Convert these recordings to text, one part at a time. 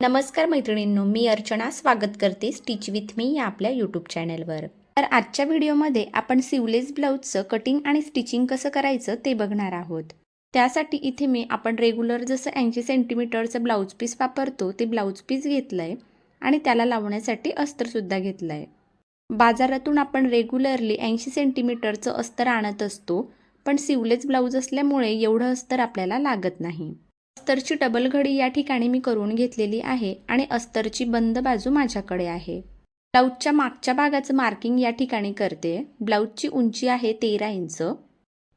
नमस्कार मैत्रिणींनो मी अर्चना स्वागत करते स्टिच विथ मी या आपल्या यूट्यूब चॅनलवर तर आजच्या व्हिडिओमध्ये आपण सिवलेस ब्लाऊजचं कटिंग आणि स्टिचिंग कसं करायचं ते बघणार आहोत. त्यासाठी इथे मी आपण रेग्युलर जसं ऐंशी सेंटीमीटरचं ब्लाऊज पीस वापरतो ते ब्लाऊज पीस घेतलं आहे आणि त्याला लावण्यासाठी अस्तरसुद्धा घेतलं आहे बाजारातून आपण रेग्युलरली ऐंशी सेंटीमीटरचं अस्तर आणत असतो पण सिवलेस ब्लाऊज असल्यामुळे एवढं अस्तर आपल्याला लागत नाही. अस्तरची डबल घडी या ठिकाणी मी करून घेतलेली आहे आणि अस्तरची बंद बाजू माझ्याकडे आहे. ब्लाऊजच्या मागच्या भागाचं मार्किंग या ठिकाणी करते. ब्लाऊजची उंची आहे तेरा इंच.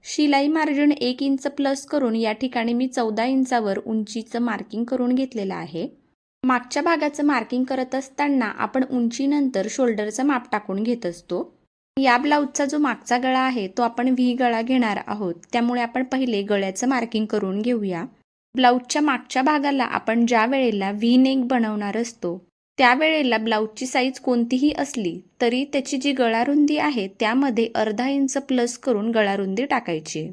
शिलाई मार्जिन एक इंच प्लस करून या ठिकाणी मी चौदा इंचावर उंचीचं मार्किंग करून घेतलेलं आहे. मागच्या भागाचं मार्किंग करत असताना आपण उंचीनंतर शोल्डरचं माप टाकून घेत असतो. या ब्लाऊजचा जो मागचा गळा आहे तो आपण व्ही गळा घेणार आहोत. त्यामुळे आपण पहिले गळ्याचं मार्किंग करून घेऊया. ब्लाऊजच्या मागच्या भागाला आपण ज्या वेळेला व्ही नेक बनवणार असतो त्यावेळेला ब्लाऊजची साईज कोणतीही असली तरी त्याची जी गळारुंदी आहे त्यामध्ये अर्धा इंच प्लस करून गळारुंदी टाकायची.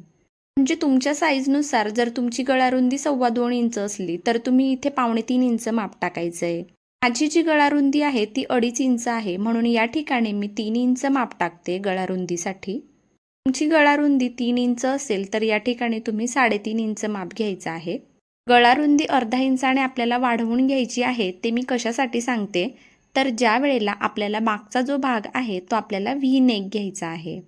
म्हणजे तुमच्या साईजनुसार जर तुमची गळारुंदी सव्वा दोन इंच असली तर तुम्ही इथे पावणे तीन इंच माप टाकायचं आहे माझी जी गळारुंदी आहे ती अडीच इंच आहे म्हणून या ठिकाणी मी तीन इंच माप टाकते गळारुंदीसाठी. तुमची गळारुंदी तीन इंच असेल तर या ठिकाणी तुम्ही साडेतीन इंच माप घ्यायचं आहे. गळारुंदी अर्धा इंचाने आपल्याला वाढवून घ्यायची आहे ते मी कशासाठी सांगते? तर ज्या वेळेला आपल्याला मागचा जो भाग आहे तो आपल्याला व्ही नेक घ्यायचा आहे.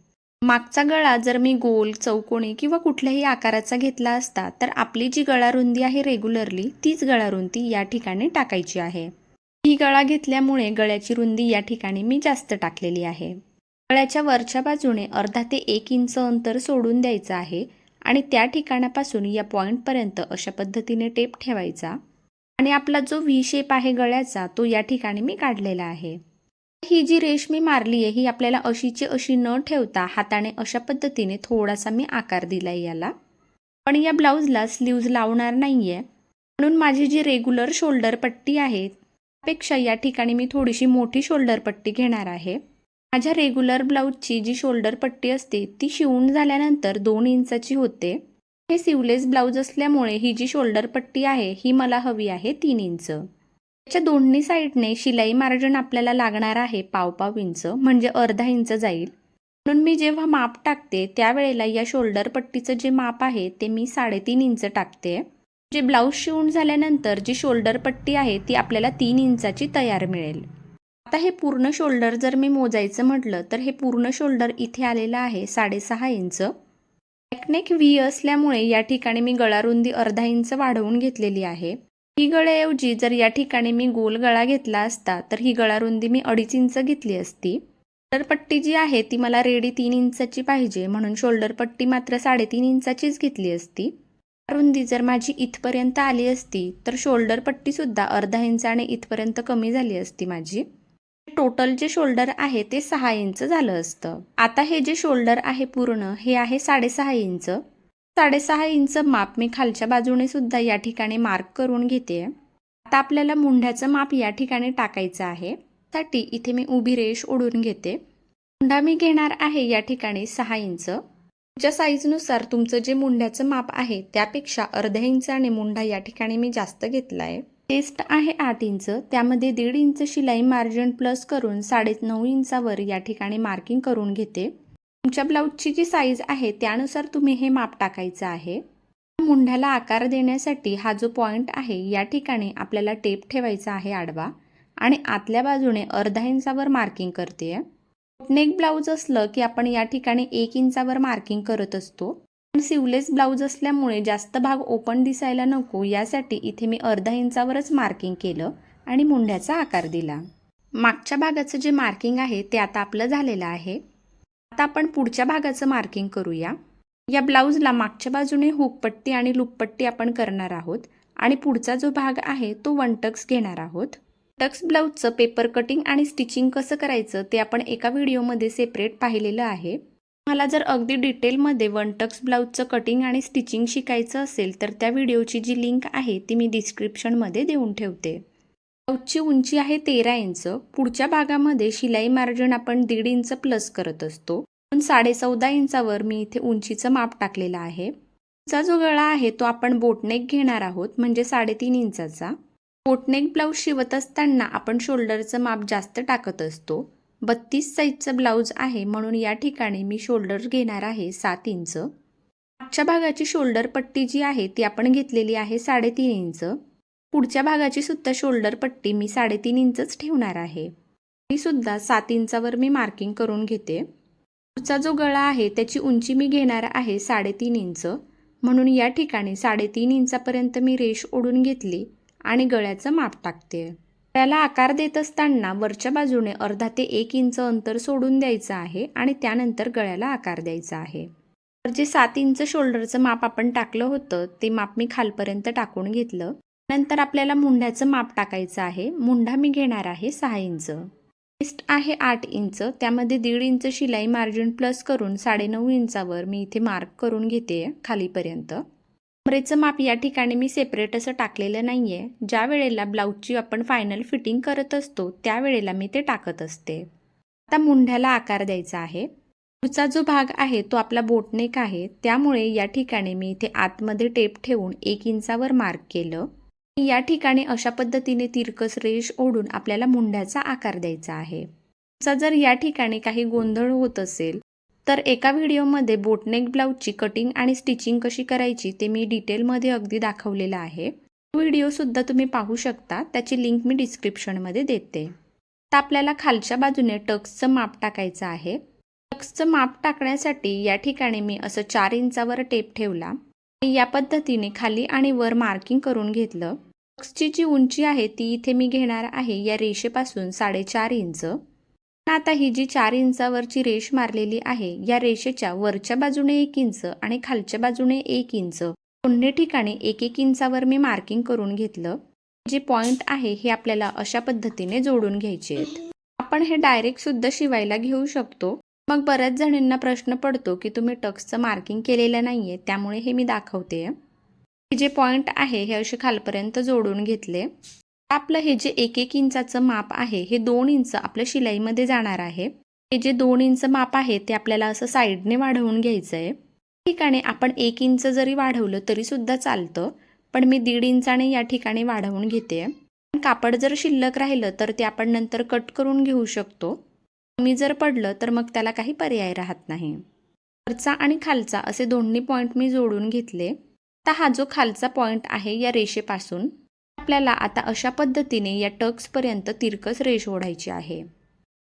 मागचा गळा जर मी गोल चौकोनी किंवा कुठल्याही आकाराचा घेतला असता तर आपली जी गळारुंदी आहे रेग्युलरली तीच गळारुंदी या ठिकाणी टाकायची आहे. ही गळा घेतल्यामुळे गळ्याची रुंदी या ठिकाणी मी जास्त टाकलेली आहे. गळ्याच्या वरच्या बाजूने अर्धा ते एक इंच अंतर सोडून द्यायचं आहे आणि त्या ठिकाणापासून या पॉईंटपर्यंत अशा पद्धतीने टेप ठेवायचा. आणि आपला जो व्ही शेप आहे गळ्याचा तो या ठिकाणी मी काढलेला आहे. ही जी रेश मी मारली आहे ही आपल्याला अशीची अशी न ठेवता हाताने अशा पद्धतीने थोडासा मी आकार दिला आहे याला. पण या ब्लाऊजला स्लीव्ज लावणार नाही आहे म्हणून माझी जी रेग्युलर शोल्डर पट्टी आहे त्यापेक्षा या ठिकाणी मी थोडीशी मोठी शोल्डर पट्टी घेणार आहे. माझ्या रेग्युलर ब्लाऊजची जी शोल्डर पट्टी असते ती शिवून झाल्यानंतर दोन इंचाची होते. हे सिवलेस ब्लाऊज असल्यामुळे ही जी शोल्डर पट्टी आहे ही मला हवी आहे तीन इंच. त्याच्या दोन्ही साईडने शिलाई मार्जिन आपल्याला लागणार आहे पाव पाव इंच म्हणजे अर्धा इंच जाईल. म्हणून मी जेव्हा माप टाकते त्यावेळेला या शोल्डर पट्टीचं जे माप आहे ते मी साडेतीन इंच टाकते. जे ब्लाऊज शिवून झाल्यानंतर जी शोल्डर पट्टी आहे ती आपल्याला तीन इंचाची तयार मिळेल. आता हे पूर्ण शोल्डर जर मी मोजायचं म्हटलं तर हे पूर्ण शोल्डर इथे आलेलं आहे साडेसहा इंच. बॅकनेक व्ही असल्यामुळे या ठिकाणी मी गळारुंदी अर्धा इंच वाढवून घेतलेली आहे. ही गळ्याऐवजी जर या ठिकाणी मी गोल गळा घेतला असता तर ही गळारुंदी मी अडीच इंच घेतली असती. शोल्डर पट्टी जी आहे ती मला रेडी तीन इंचाची पाहिजे म्हणून शोल्डर पट्टी मात्र साडेतीन इंचाचीच घेतली असती. रुंदी जर माझी इथपर्यंत आली असती तर शोल्डर पट्टीसुद्धा अर्धा इंचाने इथपर्यंत कमी झाली असती माझी. टोटल जे शोल्डर आहे ते सहा इंच झालं असतं. आता हे जे शोल्डर आहे पूर्ण हे आहे साडेसहा इंच. साडेसहा इंच माप मी खालच्या बाजूने सुद्धा या ठिकाणी मार्क करून घेते. आता आपल्याला मुंढ्याचं माप या ठिकाणी टाकायचं आहे. साठी इथे मी उभी रेष ओढून घेते. मुंडा मी घेणार आहे या ठिकाणी सहा इंच. तुमच्या साईजनुसार तुमचं जे मुंढ्याचं माप आहे त्यापेक्षा अर्ध्या इंचाने मुंढा या ठिकाणी मी जास्त घेतला आहे टेस्ट आहे आठ इंच. त्यामध्ये दीड इंच शिलाई मार्जिन प्लस करून साडेनऊ इंचावर या ठिकाणी मार्किंग करून घेते. तुमच्या ब्लाऊजची जी साईज आहे त्यानुसार तुम्ही हे माप टाकायचं आहे. मुंढ्याला आकार देण्यासाठी हा जो पॉईंट आहे या ठिकाणी आपल्याला टेप ठेवायचा आहे आडवा आणि आतल्या बाजूने अर्धा इंचावर मार्किंग करते. नेक ब्लाऊज असलं की आपण या ठिकाणी एक इंचावर मार्किंग करत असतो. सिवलेस ब्लाऊज असल्यामुळे जास्त भाग ओपन दिसायला नको यासाठी इथे मी अर्धा इंचावरच मार्किंग केलं आणि मुंढ्याचा आकार दिला. मागच्या भागाचं जे मार्किंग आहे ते आता आपलं झालेलं आहे. आता आपण पुढच्या भागाचं मार्किंग करूया. या ब्लाऊजला मागच्या बाजूने हुकपट्टी आणि लुपपट्टी आपण करणार आहोत आणि पुढचा जो भाग आहे तो वन टक्स घेणार आहोत. टक्स ब्लाऊजचं पेपर कटिंग आणि स्टिचिंग कसं करायचं ते आपण एका व्हिडिओमध्ये सेपरेट पाहिलेलं आहे. मला जर अगदी डिटेलमध्ये वन टक्स ब्लाऊजचं कटिंग आणि स्टिचिंग शिकायचं असेल तर त्या व्हिडिओची जी लिंक आहे ती मी डिस्क्रिप्शनमध्ये देऊन ठेवते. ब्लाऊजची उंची आहे तेरा इंच. पुढच्या भागामध्ये शिलाई मार्जिन आपण दीड इंच प्लस करत असतो. पण साडे चौदा इंचावर मी इथे उंचीचं माप टाकलेलं आहे. चा जो गळा आहे तो आपण बोटनेक घेणार आहोत म्हणजे साडेतीन इंचाचा. बोटनेक ब्लाऊज शिवत असताना आपण शोल्डरचं माप जास्त टाकत असतो. बत्तीस साईजचं ब्लाऊज आहे म्हणून या ठिकाणी मी शोल्डर घेणार आहे सात इंच. मागच्या भागाची शोल्डर पट्टी जी आहे ती आपण घेतलेली आहे साडेतीन इंच. पुढच्या भागाची सुद्धा शोल्डर पट्टी मी साडेतीन इंचच ठेवणार आहे. ती सुद्धा सात इंचावर मी मार्किंग करून घेते. पुढचा जो गळा आहे त्याची उंची मी घेणार आहे साडेतीन इंच. म्हणून या ठिकाणी साडेतीन इंचापर्यंत मी रेष ओढून घेतली आणि गळ्याचं माप टाकते. त्याला आकार देत असताना वरच्या बाजूने अर्धा ते एक इंच अंतर सोडून द्यायचं आहे आणि त्यानंतर गळ्याला आकार द्यायचा आहे. तर जे सात इंच शोल्डरचं माप आपण टाकलं होतं ते माप मी खालपर्यंत टाकून घेतलं. नंतर आपल्याला मुंढ्याचं माप टाकायचं आहे. मुंढा मी घेणार आहे सहा इंच. वेस्ट आहे आठ इंच. त्यामध्ये दीड इंच शिलाई मार्जिन प्लस करून साडेनऊ इंचावर मी इथे मार्क करून घेते खालीपर्यंत. कमरेचं माप या ठिकाणी मी सेपरेट असं टाकलेलं नाही आहे ज्या वेळेला ब्लाऊजची आपण फायनल फिटिंग करत असतो त्यावेळेला मी ते टाकत असते. आता मुंढ्याला आकार द्यायचा आहे. पुढचा जो भाग आहे तो आपला बोटनेक आहे. त्यामुळे या ठिकाणी मी इथे आतमध्ये टेप ठेवून एक इंचावर मार्क केलं. या ठिकाणी अशा पद्धतीने तिरकस रेष ओढून आपल्याला मुंड्याचा आकार द्यायचा आहे. तुमचा जर या ठिकाणी काही गोंधळ होत असेल तर एका व्हिडिओमध्ये बोटनेक ब्लाऊजची कटिंग आणि स्टिचिंग कशी करायची ते मी डिटेलमध्ये अगदी दाखवलेलं आहे. तो व्हिडिओसुद्धा तुम्ही पाहू शकता. त्याची लिंक मी डिस्क्रिप्शनमध्ये देते. तर आपल्याला खालच्या बाजूने टक्सचं माप टाकायचं आहे. टक्सचं माप टाकण्यासाठी या ठिकाणी मी असं चार इंचावर टेप ठेवला. आणि या पद्धतीने खाली आणि वर मार्किंग करून घेतलं. टक्सची जी उंची आहे ती इथे मी घेणार आहे या रेषेपासून साडेचार इंच. आता ही जी चार इंचावरची रेष मारलेली आहे या रेषेच्या वरच्या बाजूने एक इंच आणि खालच्या बाजूने एक इंच. दोन्ही ठिकाणी एक एक इंचावर मी मार्किंग करून घेतलं. जे पॉइंट आहे हे आपल्याला अशा पद्धतीने जोडून घ्यायचे आहेत. आपण हे डायरेक्ट सुद्धा शिवायला घेऊ शकतो. मग बऱ्याच जणींना प्रश्न पडतो की तुम्ही टक्सचं मार्किंग केलेलं नाहीये त्यामुळे हे मी दाखवते जे पॉइंट आहे हे असे खालपर्यंत जोडून घेतले. आपलं हे जे एक एक इंचाचं माप आहे हे दोन इंच आपल्या शिलाईमध्ये जाणार आहे. हे जे दोन इंच माप आहे ते आपल्याला असं साईडने वाढवून घ्यायचं आहे ठिकाणी आपण एक इंच जरी वाढवलं तरी सुद्धा चालतं पण मी दीड इंचाने या ठिकाणी वाढवून घेते कापड जर शिल्लक राहिलं तर ते आपण नंतर कट करून घेऊ शकतो. कमी जर पडलं तर मग त्याला काही पर्याय राहत नाही. वरचा आणि खालचा असे दोन्ही पॉईंट मी जोडून घेतले. आता हा जो खालचा पॉईंट आहे या रेषेपासून आपल्याला आता अशा पद्धतीने या टक्सपर्यंत तिरकस रेष ओढायची आहे.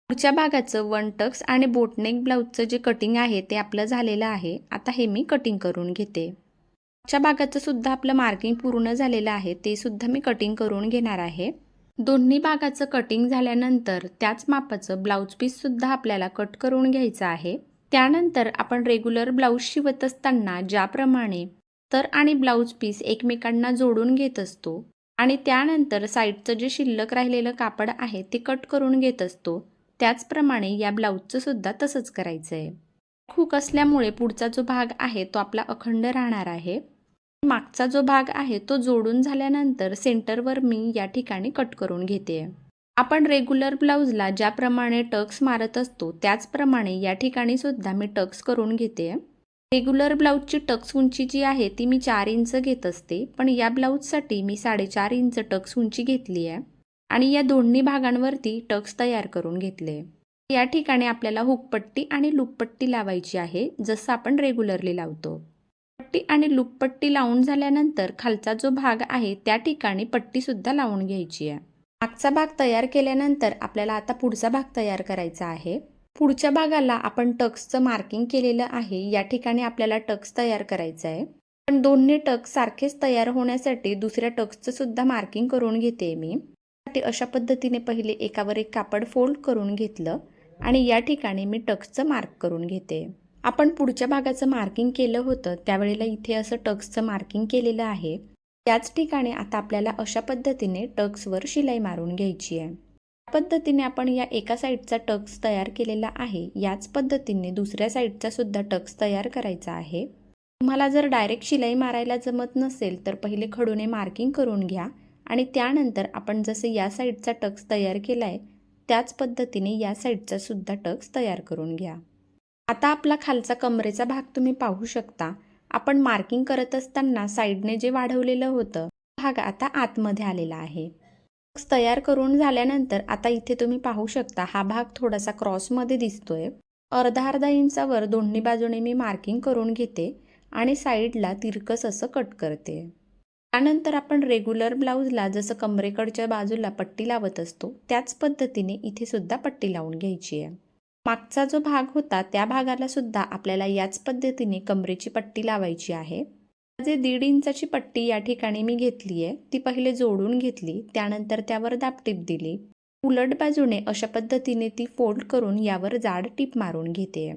पुढच्या भागाचं वन टक्स आणि बोटनेक ब्लाऊजचं जे कटिंग आहे ते आपलं झालेलं आहे. आता हे मी कटिंग करून घेते. पुढच्या भागाचं सुद्धा आपलं मार्किंग पूर्ण झालेलं आहे. ते सुद्धा मी कटिंग करून घेणार आहे. दोन्ही भागाचं कटिंग झाल्यानंतर त्याच मापाचं ब्लाऊज पीससुद्धा आपल्याला कट करून घ्यायचं आहे. त्यानंतर आपण रेग्युलर ब्लाऊज शिवत असताना ज्याप्रमाणे तर आणि ब्लाऊज पीस एकमेकांना जोडून घेत असतो. आणि त्यानंतर साईडचं जे शिल्लक राहिलेलं कापड आहे ते कट करून घेत असतो. त्याचप्रमाणे या ब्लाऊजचं सुद्धा तसंच करायचं आहे खूक असल्यामुळे पुढचा जो भाग आहे तो आपला अखंड राहणार आहे. मागचा जो भाग आहे तो जोडून झाल्यानंतर सेंटरवर मी या ठिकाणी कट करून घेते. आपण रेग्युलर ब्लाऊजला ज्याप्रमाणे टक्स मारत असतो त्याचप्रमाणे या ठिकाणी सुद्धा मी टक्स करून घेते. रेग्युलर ब्लाऊजची टक्स उंची जी आहे ती मी चार इंच घेत असते. पण या ब्लाऊजसाठी मी साडेचार इंच टक्स उंची घेतली आहे. आणि या दोन्ही भागांवरती टक्स तयार करून घेतले या ठिकाणी आपल्याला हुकपट्टी आणि लुपपट्टी लावायची आहे जसं आपण रेग्युलरली लावतो. पट्टी आणि लुपपट्टी लावून झाल्यानंतर खालचा जो भाग आहे त्या ठिकाणी पट्टीसुद्धा लावून घ्यायची आहे. मागचा भाग तयार केल्यानंतर आपल्याला आता पुढचा भाग तयार करायचा आहे. पुढच्या भागाला आपण टक्सचं मार्किंग केलेलं आहे. या ठिकाणी आपल्याला टक्स तयार करायचं आहे. पण दोन्ही टक्स सारखेच तयार होण्यासाठी दुसऱ्या टक्सचं सुद्धा मार्किंग करून घेते मी. ते अशा पद्धतीने पहिले एकावर एक कापड फोल्ड करून घेतलं आणि या ठिकाणी मी टक्सचं मार्क करून घेते. आपण पुढच्या भागाचं मार्किंग केलं होतं. त्यावेळेला इथे असं टक्सचं मार्किंग केलेलं आहे. त्याच ठिकाणी आता आपल्याला अशा पद्धतीने टक्सवर शिलाई मारून घ्यायची आहे. पद्धतीने आपण या एका साईडचा टक्स तयार केलेला आहे. याच पद्धतीने दुसऱ्या साईडचा सुद्धा टक्स तयार करायचा आहे. तुम्हाला जर डायरेक्ट शिलाई मारायला जमत नसेल तर पहिले खडूने मार्किंग करून घ्या आणि त्यानंतर आपण जसे या साईडचा टक्स तयार केला आहे त्याच पद्धतीने या साईडचा सुद्धा टक्स तयार करून घ्या. आता आपला खालचा कमरेचा भाग तुम्ही पाहू शकता. आपण मार्किंग करत असताना साईडने जे वाढवलेलं होतं भाग आता आतमध्ये आलेला आहे. तयार करून झाल्यानंतर आता इथे तुम्ही पाहू शकता हा भाग थोडासा क्रॉसमध्ये दिसतोय. अर्धा अर्धा इंचावर दोन्ही बाजूने मी मार्किंग करून घेते आणि साईडला तिरकस असं कट करते. त्यानंतर आपण रेग्युलर ब्लाऊजला जसं कमरेकडच्या बाजूला पट्टी लावत असतो त्याच पद्धतीने इथे सुद्धा पट्टी लावून घ्यायची आहे. मागचा जो भाग होता त्या भागाला सुद्धा आपल्याला याच पद्धतीने कमरेची पट्टी लावायची आहे. जे दीड इंचाची पट्टी या ठिकाणी मी घेतली आहे ती पहिले जोडून घेतली त्यानंतर त्यावर दापटीप दिली. उलट बाजूने अशा पद्धतीने ती फोल्ड करून यावर जाड टीप मारून घेते.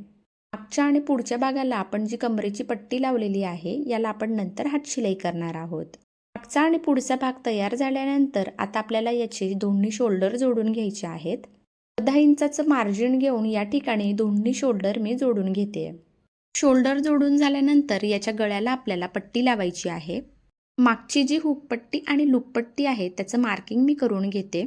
मागच्या आणि पुढच्या भागाला आपण जी कमरेची पट्टी लावलेली आहे याला आपण नंतर हातशिलाई करणार आहोत. मागचा आणि पुढचा भाग तयार झाल्यानंतर आता आपल्याला याचे दोन्ही शोल्डर जोडून घ्यायचे आहेत. अर्धा इंचाचं मार्जिन घेऊन या ठिकाणी दोन्ही शोल्डर मी जोडून घेते. शोल्डर जोडून झाल्यानंतर याच्या गळ्याला आपल्याला पट्टी लावायची आहे. मागची जी हुकपट्टी आणि लुकपट्टी आहे त्याचं मार्किंग मी करून घेते.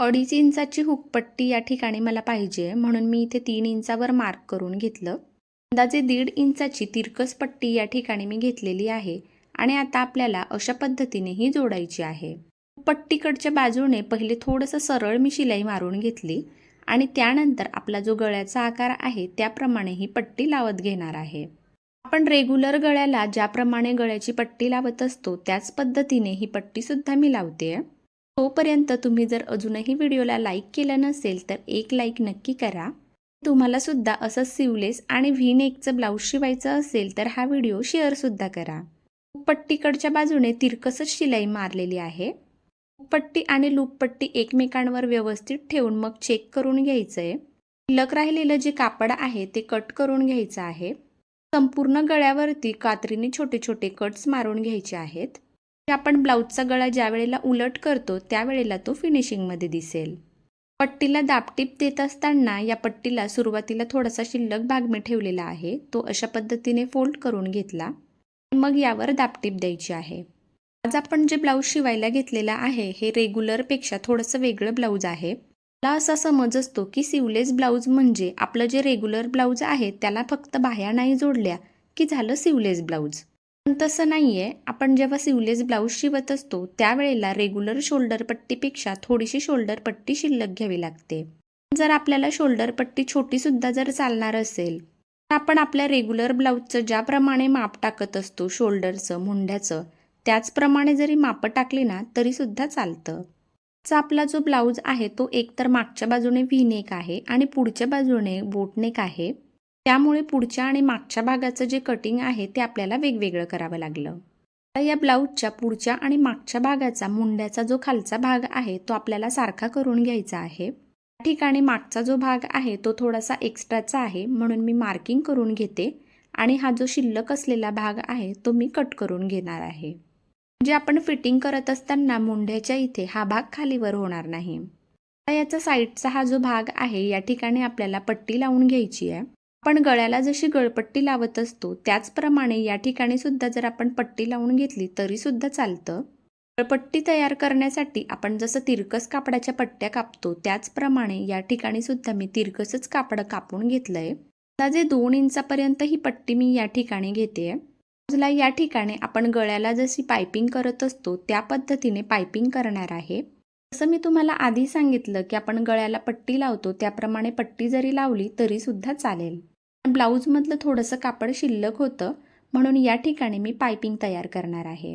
अडीच इंचाची हुकपट्टी या ठिकाणी मला पाहिजे म्हणून मी इथे तीन इंचावर मार्क करून घेतलं. अंदाजे दीड इंचाची तिरकस पट्टी या ठिकाणी मी घेतलेली आहे आणि आता आपल्याला अशा पद्धतीने ही जोडायची आहे. पट्टीकडच्या बाजूने पहिले थोडंसं सरळ मी शिलाई मारून घेतली. आणि त्यानंतर आपला जो गळ्याचा आकार आहे त्याप्रमाणे ही पट्टी लावत घेणार आहे. आपण रेग्युलर गळ्याला ज्याप्रमाणे गळ्याची पट्टी लावत असतो त्याच पद्धतीने ही पट्टीसुद्धा मी लावते. तोपर्यंत तुम्ही जर अजूनही व्हिडिओला लाईक केलं नसेल तर एक लाईक नक्की करा. तुम्हाला सुद्धा असं सिवलेस आणि व्ही नेकचं ब्लाऊज शिवायचं असेल तर हा व्हिडिओ शेअरसुद्धा करा. पट्टीकडच्या बाजूने तिरकसच शिलाई मारलेली आहे. पट्टी आणि लूपपट्टी एकमेकांवर व्यवस्थित ठेवून मग चेक करून घ्यायचं आहे शिल्लक राहिलेलं जे कापड आहे ते कट करून घ्यायचं आहे. संपूर्ण गळ्यावरती कात्रीने छोटे छोटे कट्स मारून घ्यायचे आहेत. आपण ब्लाऊजचा गळा ज्या वेळेला उलट करतो त्यावेळेला तो फिनिशिंगमध्ये दिसेल. पट्टीला दापटीप देत असताना या पट्टीला सुरुवातीला थोडासा शिल्लक भाग मी ठेवलेला आहे तो अशा पद्धतीने फोल्ड करून घेतला. मग यावर दापटीप द्यायची आहे. आज आपण जे ब्लाऊज शिवायला घेतलेलं आहे हे रेग्युलरपेक्षा थोडंसं वेगळं ब्लाऊज आहे. मला असा समज असतो की सिवलेस ब्लाऊज म्हणजे आपलं जे रेग्युलर ब्लाऊज आहे त्याला फक्त बाह्या नाही जोडल्या की झालं सिवलेस ब्लाऊज. पण तसं नाही आहे आपण जेव्हा सिवलेस ब्लाऊज शिवत असतो त्यावेळेला रेग्युलर शोल्डर पट्टीपेक्षा थोडीशी शोल्डर पट्टी शिल्लक घ्यावी लागते. जर आपल्याला शोल्डर पट्टी छोटीसुद्धा जर चालणार असेल तर आपण आपल्या रेग्युलर ब्लाऊजचं ज्याप्रमाणे माप टाकत असतो शोल्डरचं मुंड्याचं त्याचप्रमाणे जरी मापं टाकली ना तरीसुद्धा चालतं. चा आपला जो ब्लाऊज आहे तो एकतर मागच्या बाजूने व्हीनेक आहे आणि पुढच्या बाजूने बोटनेक आहे. त्यामुळे पुढच्या आणि मागच्या भागाचं जे कटिंग आहे ते आपल्याला वेगवेगळं करावं लागलं. या ब्लाऊजच्या पुढच्या आणि मागच्या भागाचा मुंड्याचा जो खालचा भाग आहे तो आपल्याला सारखा करून घ्यायचा आहे. त्या ठिकाणी मागचा जो भाग आहे तो थोडासा एक्स्ट्राचा आहे म्हणून मी मार्किंग करून घेते. आणि हा जो शिल्लक असलेला भाग आहे तो मी कट करून घेणार आहे. म्हणजे आपण फिटिंग करत असताना मुंढ्याच्या इथे हा भाग खालीवर होणार नाही. याचा साईडचा हा जो भाग आहे या ठिकाणी आपल्याला पट्टी लावून घ्यायची आहे. आपण गळ्याला जशी गळपट्टी लावत असतो त्याचप्रमाणे या ठिकाणी सुद्धा जर आपण पट्टी लावून घेतली तरी सुद्धा चालतं. गळपट्टी तयार करण्यासाठी आपण जसं तिरकस कापडाच्या पट्ट्या कापतो त्याचप्रमाणे या ठिकाणी सुद्धा मी तिरकसच कापड कापून घेतलंय. अंदाजे दोन इंचापर्यंत ही पट्टी मी या ठिकाणी घेते आहे ब्लाऊजला या ठिकाणी आपण गळ्याला जशी पायपिंग करत असतो त्या पद्धतीने पायपिंग करणार आहे. जसं मी तुम्हाला आधी सांगितलं की आपण गळ्याला पट्टी लावतो त्याप्रमाणे पट्टी जरी लावली तरी सुद्धा चालेल. ब्लाऊजमधलं थोडंसं कापड शिल्लक होतं म्हणून या ठिकाणी मी पायपिंग तयार करणार आहे.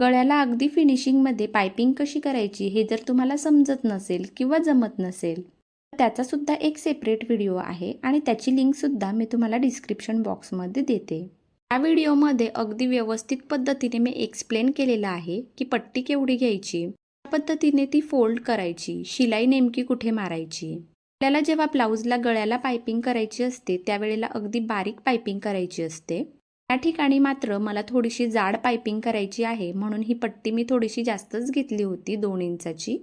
गळ्याला अगदी फिनिशिंगमध्ये पायपिंग कशी करायची हे जर तुम्हाला समजत नसेल किंवा जमत नसेल तर त्याचासुद्धा एक सेपरेट व्हिडिओ आहे आणि त्याची लिंकसुद्धा मी तुम्हाला डिस्क्रिप्शन बॉक्समध्ये देते. या व्हिडिओमध्ये अगदी व्यवस्थित पद्धतीने मी एक्सप्लेन केलेलं आहे की पट्टी केवढी घ्यायची त्या पद्धतीने ती फोल्ड करायची शिलाई नेमकी कुठे मारायची. आपल्याला जेव्हा ब्लाऊजला गळ्याला पायपिंग करायची असते त्यावेळेला अगदी बारीक पायपिंग करायची असते. त्या ठिकाणी मात्र मला थोडीशी जाड पायपिंग करायची आहे म्हणून ही पट्टी मी थोडीशी जास्तच घेतली होती दोन इंचाची.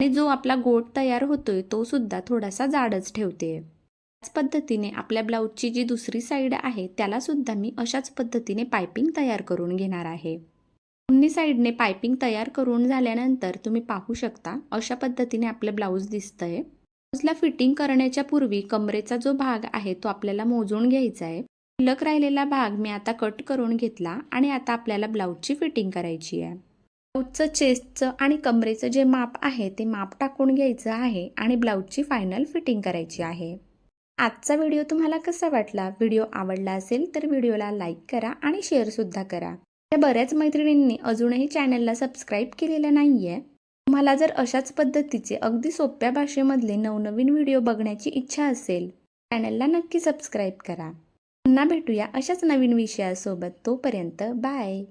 आणि जो आपला गोट तयार होतोय तो सुद्धा थोडासा जाडच ठेवते पद्धतीने आपल्या ब्लाऊजची जी दुसरी साईड आहे त्याला सुद्धा मी अशाच पद्धतीने पायपिंग तयार करून घेणार आहे. दोन्ही साईडने पायपिंग तयार करून झाल्यानंतर तुम्ही पाहू शकता अशा पद्धतीने आपलं ब्लाऊज दिसतंय. ब्लाऊजला फिटिंग करण्याच्या पूर्वी कमरेचा जो भाग आहे तो आपल्याला मोजून घ्यायचा आहे. शिल्लक राहिलेला भाग मी आता कट करून घेतला आणि आता आपल्याला ब्लाऊजची फिटिंग करायची आहे. ब्लाऊजचं चेस्टचं आणि कमरेचं जे माप आहे ते माप टाकून घ्यायचं आहे आणि ब्लाऊजची फायनल फिटिंग करायची आहे. आजचा व्हिडिओ तुम्हाला कसा वाटला? व्हिडिओ आवडला असेल तर व्हिडिओला लाईक करा आणि शेअरसुद्धा करा. त्या बऱ्याच मैत्रिणींनी अजूनही चॅनलला सबस्क्राईब केलेलं नाही आहे तुम्हाला जर अशाच पद्धतीचे अगदी सोप्या भाषेमधले नवनवीन व्हिडिओ बघण्याची इच्छा असेल चॅनलला नक्की सबस्क्राईब करा. पुन्हा भेटूया अशाच नवीन विषयासोबत. तोपर्यंत बाय!